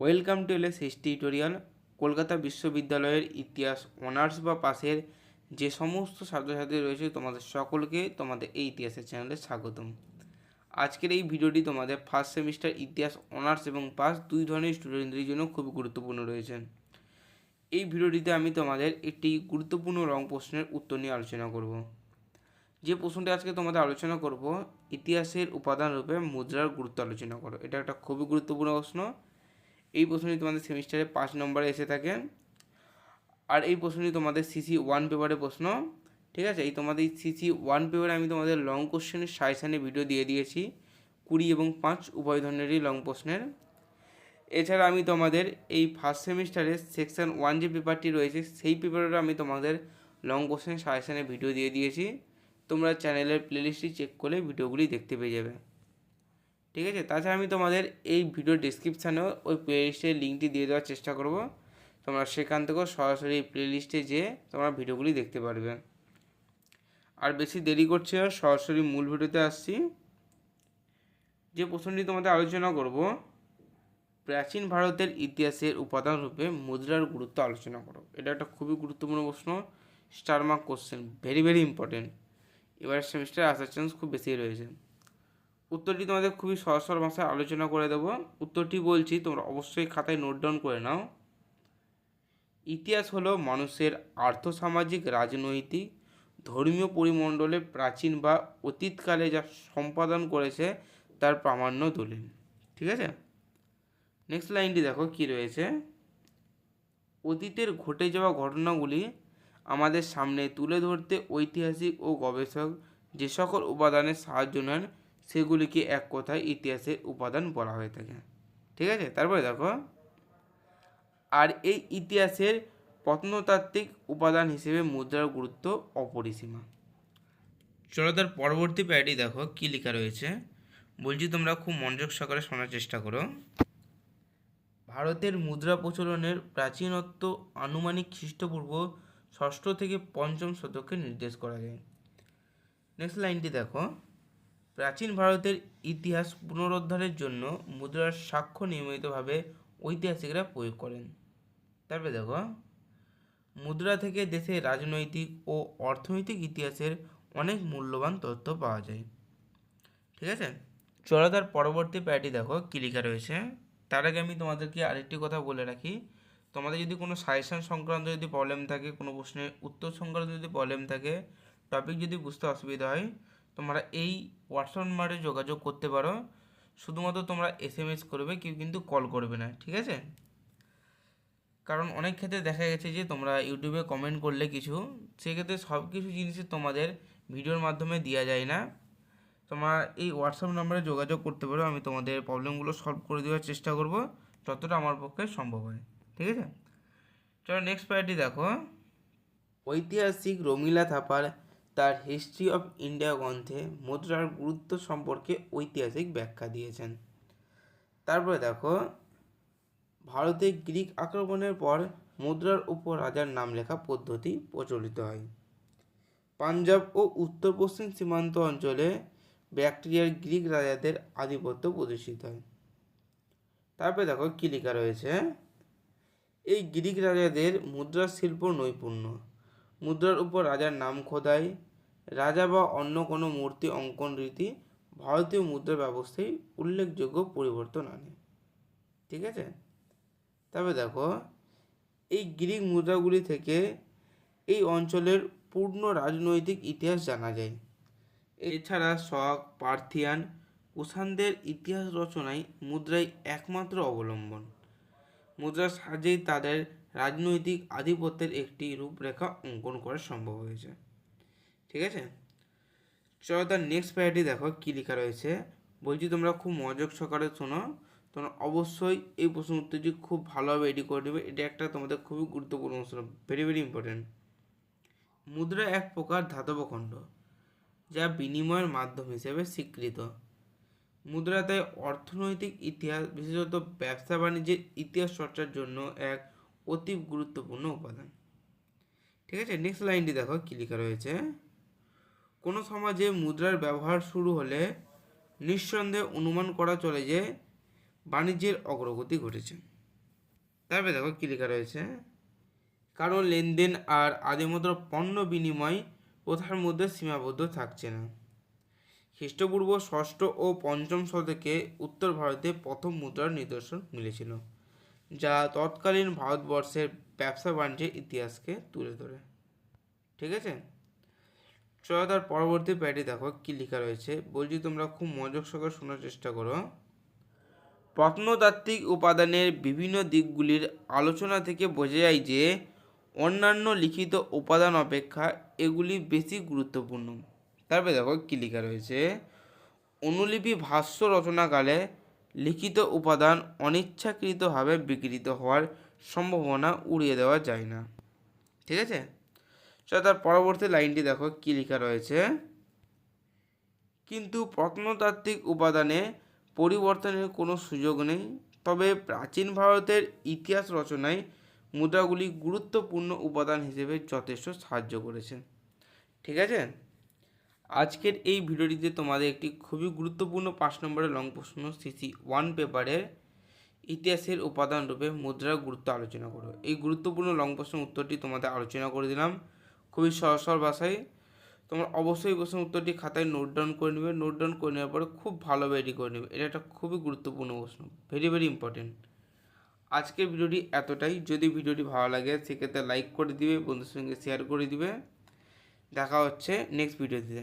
Welcome to LS tutorial. Kolkata বিশ্ববিদ্যালয়ের ইতিহাস, honours বা পাশের যে সমস্ত ছাত্রছাত্রী রয়েছে তোমাদের সকলকে তোমাদের এই ইতিহাসের চ্যানেলে স্বাগতম। আজকের এই ভিডিওটি তোমাদের ফার্স্ট সেমিস্টার ইতিহাস, অনার্স এবং পাস দুই ধরনের স্টুডেন্টদের জন্য খুবই গুরুত্বপূর্ণ রয়েছে। এই ভিডিওটিতে আমি তোমাদের একটি গুরুত্বপূর্ণ রং প্রশ্নের উত্তর নিয়ে আলোচনা করব। যে প্রশ্নটি আজকে তোমাদের আলোচনা করব, ইতিহাসের উপাদান রূপে মুদ্রার গুরুত্ব আলোচনা করো। এটা একটা খুবই গুরুত্বপূর্ণ প্রশ্ন। এই প্রশ্নটি তোমাদের সেমিস্টারে পাঁচ নম্বরে এসে থাকে। আর এই প্রশ্নটি তোমাদের সিসি ওয়ান পেপারের প্রশ্ন, ঠিক আছে? এই তোমাদের সিসি ওয়ান পেপারে আমি তোমাদের লং কোশ্চেনের সাজেশানে ভিডিও দিয়ে দিয়েছি, কুড়ি এবং পাঁচ উভয় ধরনেরই লং প্রশ্নের। এছাড়া আমি তোমাদের এই ফার্স্ট সেমিস্টারের সেকশন ওয়ান যে পেপারটি রয়েছে, সেই পেপারেরও আমি তোমাদের লং কোশ্চেন সাজেশানে ভিডিও দিয়ে দিয়েছি। তোমরা চ্যানেলের প্লেলিস্টটি চেক করলে ভিডিওগুলি দেখতে পেয়ে যাবে। ঠিক আছে? তাছাড়া আমি তোমাদের এই ভিডিও ডিসক্রিপশানেও ওই প্লেলিস্টের লিঙ্কটি দিয়ে দেওয়ার চেষ্টা করব। তোমরা সেখান থেকেও সরাসরি প্লেলিস্টে যেয়ে তোমরা ভিডিওগুলি দেখতে পারবে। আর বেশি দেরি করছে সরাসরি মূল ভিডিওতে আসছি। যে প্রশ্নটি তোমাদের আলোচনা করব, প্রাচীন ভারতের ইতিহাসের উপাদান রূপে মুদ্রার গুরুত্ব আলোচনা করো। এটা একটা খুবই গুরুত্বপূর্ণ প্রশ্ন star mark question very very important এবার সেমিস্টারে আসার চান্স খুব বেশি রয়েছে। উত্তরটি তোমাদের খুবই সহজ সরল ভাষায় আলোচনা করে দেবো। উত্তরটি বলছি, তোমরা অবশ্যই খাতায় নোট ডাউন করে নাও। ইতিহাস হলো মানুষের আর্থসামাজিক, রাজনৈতিক, ধর্মীয় পরিমণ্ডলে প্রাচীন বা অতীতকালে যা সম্পাদন করেছে, তার প্রামাণ্য দলিল। ঠিক আছে? নেক্সট লাইনটি দেখো কি রয়েছে। অতীতের ঘটে যাওয়া ঘটনাগুলি আমাদের সামনে তুলে ধরতে ঐতিহাসিক ও গবেষক যে সকল উপাদানের সাহায্য নেন সেগুলিকে এক কথায় ইতিহাসের উপাদান বলা হয়ে থাকে। ঠিক আছে? তারপরে দেখো। আর এই ইতিহাসের প্রত্নতাত্ত্বিক উপাদান হিসেবে মুদ্রার গুরুত্ব অপরিসীমা। চলো তার পরবর্তী প্যাডি দেখো কি লেখা রয়েছে। বলছি তোমরা খুব মনোযোগ সহকারে শোনার চেষ্টা করো। ভারতের মুদ্রা প্রচলনের প্রাচীনত্ব আনুমানিক খ্রিস্টপূর্ব ষষ্ঠ থেকে পঞ্চম শতকে নির্দেশ করা যায়। নেক্সট লাইনটি দেখো। প্রাচীন ভারতের ইতিহাস পুনরুদ্ধারের জন্য মুদ্রার সাক্ষ্য নিয়মিতভাবে ঐতিহাসিকরা প্রয়োগ করেন। তারপরে দেখো, মুদ্রা থেকে দেশের রাজনৈতিক ও অর্থনৈতিক ইতিহাসের অনেক মূল্যবান তথ্য পাওয়া যায়। ঠিক আছে? চলো তার পরবর্তী প্যাটি দেখো, কী লেখা রয়েছে। তার আগে আমি তোমাদেরকে আরেকটি কথা বলে রাখি। তোমাদের যদি কোনো সাজেশন সংক্রান্ত যদি প্রবলেম থাকে, কোনো প্রশ্নের উত্তর সংক্রান্ত যদি প্রবলেম থাকে টপিক যদি বুঝতে অসুবিধা হয় তোমরা এই হোয়াটসঅ্যাপ নাম্বারে যোগাযোগ করতে পারো। শুধুমাত্র তোমরা এস এম এস করবে, কেউ কিন্তু কল করবে না, ঠিক আছে? কারণ অনেক ক্ষেত্রে দেখা গেছে যে, তোমরা ইউটিউবে কমেন্ট করলে কিছু, সেক্ষেত্রে সব কিছু জিনিসই তোমাদের ভিডিওর মাধ্যমে দেওয়া যায় না। তোমরা এই হোয়াটসঅ্যাপ নাম্বারে যোগাযোগ করতে পারো, আমি তোমাদের প্রবলেমগুলো সলভ করে দেওয়ার চেষ্টা করব, যতটা আমার পক্ষে সম্ভব হয়, ঠিক আছে? চলো নেক্সট প্যারাটি দেখো। ঐতিহাসিক রমিলা থাপার তার হিস্ট্রি অফ ইন্ডিয়া গ্রন্থে মুদ্রার গুরুত্ব সম্পর্কে ঐতিহাসিক ব্যাখ্যা দিয়েছেন। তারপরে দেখো, ভারতে গ্রিক আক্রমণের পর মুদ্রার উপর রাজার নাম লেখা পদ্ধতি প্রচলিত হয়। পাঞ্জাব ও উত্তর পশ্চিম সীমান্ত অঞ্চলে ব্যাকটেরিয়ার গ্রিক রাজাদের আধিপত্য প্রদর্শিত হয়। তারপরে দেখো, কী লেখা রয়েছে? এই গ্রিক রাজাদের মুদ্রা শিল্প নৈপুণ্য। মুদ্রার উপর রাজার নাম খোদাই রাজা বা অন্য কোনো মূর্তি, অঙ্কন রীতি ভারতীয় মুদ্রা ব্যবস্থায় উল্লেখযোগ্য পরিবর্তন আনে। ঠিক আছে? তবে দেখো, এই গ্রিক মুদ্রাগুলি থেকে এই অঞ্চলের পূর্ণ রাজনৈতিক ইতিহাস জানা যায়। এছাড়া শক, পার্থিয়ান, কুষাণদের ইতিহাস রচনায় মুদ্রাই একমাত্র অবলম্বন। মুদ্রার সাহায্যেই তাদের রাজনৈতিক আধিপত্যের একটি রূপরেখা অঙ্কন করা সম্ভব হয়েছে। ঠিক আছে? চলো তার নেক্সট প্যারাটি দেখো কী লেখা রয়েছে। বলছি তোমরা খুব মনোযোগ সহকারে শোনো। তোমরা অবশ্যই এই প্রশ্ন উত্তরটি খুব ভালোভাবে এডি করে দেবে এটা একটা তোমাদের খুবই গুরুত্বপূর্ণ প্রশ্ন ভেরি ভেরি ইম্পর্টেন্ট মুদ্রা এক প্রকার ধাতব খণ্ড, যা বিনিময়ের মাধ্যম হিসেবে স্বীকৃত। মুদ্রা তাই অর্থনৈতিক ইতিহাস, বিশেষত ব্যবসা বাণিজ্যের ইতিহাস চর্চার জন্য এক অতি গুরুত্বপূর্ণ উপাদান। ঠিক আছে? নেক্সট লাইনটি দেখো কী লেখা রয়েছে। কোনো সমাজে মুদ্রার ব্যবহার শুরু হলে নিঃসন্দেহে অনুমান করা চলে যে বাণিজ্যের অগ্রগতি ঘটেছে। তারপরে দেখো কী রয়েছে। কারণ লেনদেন আর আদিমুদ্রা পণ্য বিনিময় প্রথার মধ্যে সীমাবদ্ধ থাকছে না। খ্রিস্টপূর্ব ষষ্ঠ ও পঞ্চম শতকে উত্তর ভারতে প্রথম মুদ্রার নিদর্শন মিলেছিল, যা তৎকালীন ভারতবর্ষের ব্যবসা বাণিজ্যের ইতিহাসকে তুলে ধরে। ঠিক আছে? চলো তার পরবর্তী প্যাডে দেখো কী লেখা রয়েছে। বলছি তোমরা খুব মনোযোগ সহকারে শোনার চেষ্টা করো। প্রত্নতাত্ত্বিক উপাদানের বিভিন্ন দিকগুলির আলোচনা থেকে বোঝা যায় যে অন্যান্য লিখিত উপাদান অপেক্ষা এগুলি বেশি গুরুত্বপূর্ণ। তারপরে দেখো কী লেখা রয়েছে। অনুলিপি ভাষ্য রচনাকালে লিখিত উপাদান অনিচ্ছাকৃতভাবে বিকৃত হওয়ার সম্ভাবনা উড়িয়ে দেওয়া যায় না। ঠিক আছে? চলো তার পরবর্তী লাইনটি দেখো, কী লেখা রয়েছে? কিন্তু প্রত্নতাত্ত্বিক উপাদানে পরিবর্তনের কোনো সুযোগ নেই। তবে প্রাচীন ভারতের ইতিহাস রচনায় মুদ্রাগুলি গুরুত্বপূর্ণ উপাদান হিসেবে যথেষ্ট সাহায্য করেছে। ঠিক আছে? আজকের এই ভিডিওটিতে তোমাদের একটি খুবই গুরুত্বপূর্ণ পাঁচ নম্বরের লং প্রশ্ন সিসি ওয়ান পেপারের ইতিহাসের উপাদান রূপে মুদ্রার গুরুত্ব আলোচনা করো। এই গুরুত্বপূর্ণ লং প্রশ্নের উত্তরটি তোমাদের আলোচনা করে দিলাম। খুবই সহজ সরল ভাষায় তোমরা অবশ্যই প্রশ্ন উত্তরটি খাতায় নোট ডাউন করে নেবে। নোট ডাউন করে নেওয়ার পরে খুব ভালোভাবে রেডি করে নেবে। এটা একটা খুবই গুরুত্বপূর্ণ প্রশ্ন। ভেরি ভেরি ইম্পর্টেন্ট আজকের ভিডিওটি এতটাই। যদি ভিডিওটি ভালো লাগে, সেক্ষেত্রে লাইক করে দিবে বন্ধুর সঙ্গে শেয়ার করে দিবে। দেখা হচ্ছে নেক্সট ভিডিওতে